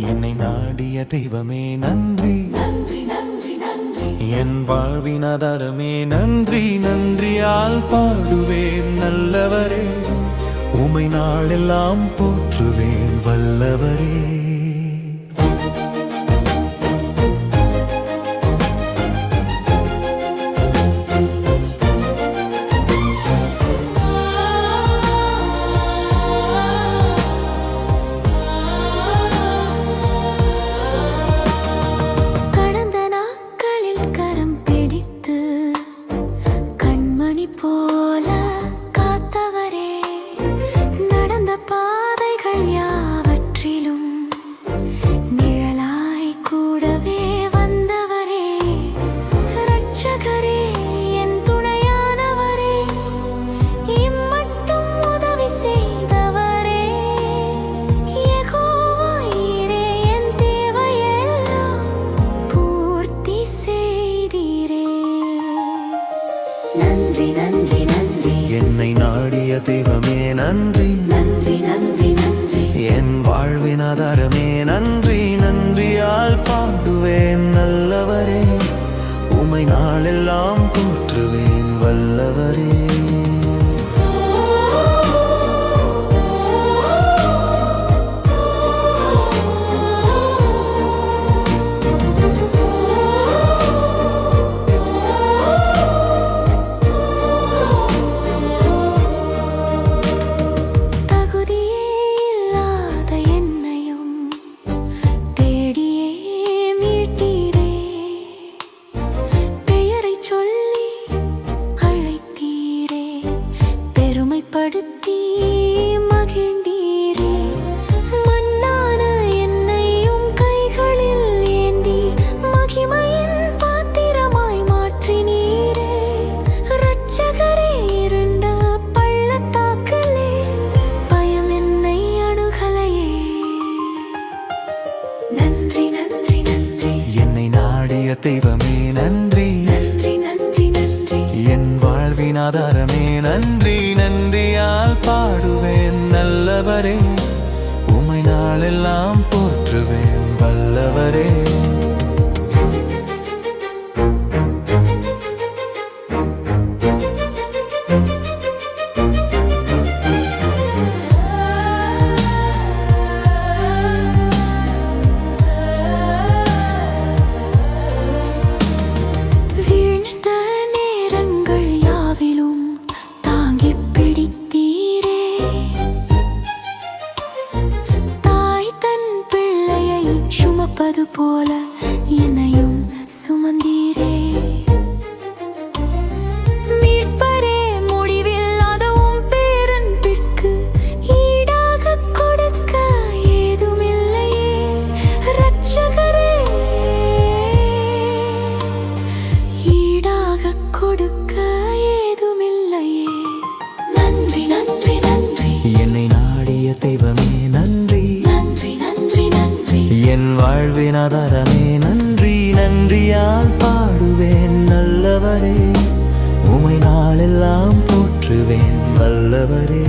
என்னை நாடிய தெய்வமே நன்றி. என் வாழ்வின் ஆதாரமே நன்றி நன்றியால் பாடுவேன் நல்லவரே. உமை நாளெல்லாம் போற்றுவேன் வல்லவரே. இரட்சகரே என் துணையானவரே இம்மட்டும் உதவி செய்தவரே. யெகோவா ஈரே என் தேவையெல்லாம் பூர்த்தி செய்தீரே. நன்றி நன்றி நன்றி. என்னை நாடிய தெய்வமே நன்றி. நன்றி நன்றி நன்றி. என் வாழ்வின் ஆதாரமே நாடிய தெய்வமே நன்றி. என் வாழ்வின் ஆதாரமே நன்றி நன்றியால் பாடுவேன் நல்லவரே. உமை நாளெல்லாம் போற்றுவேன் வல்லவரே. இருப்பது போல என்னை ஆதாரமே நன்றி நன்றியால் பாடுவேன் நல்லவரே உமை நாளெல்லாம் போற்றுவேன் வல்லவரே.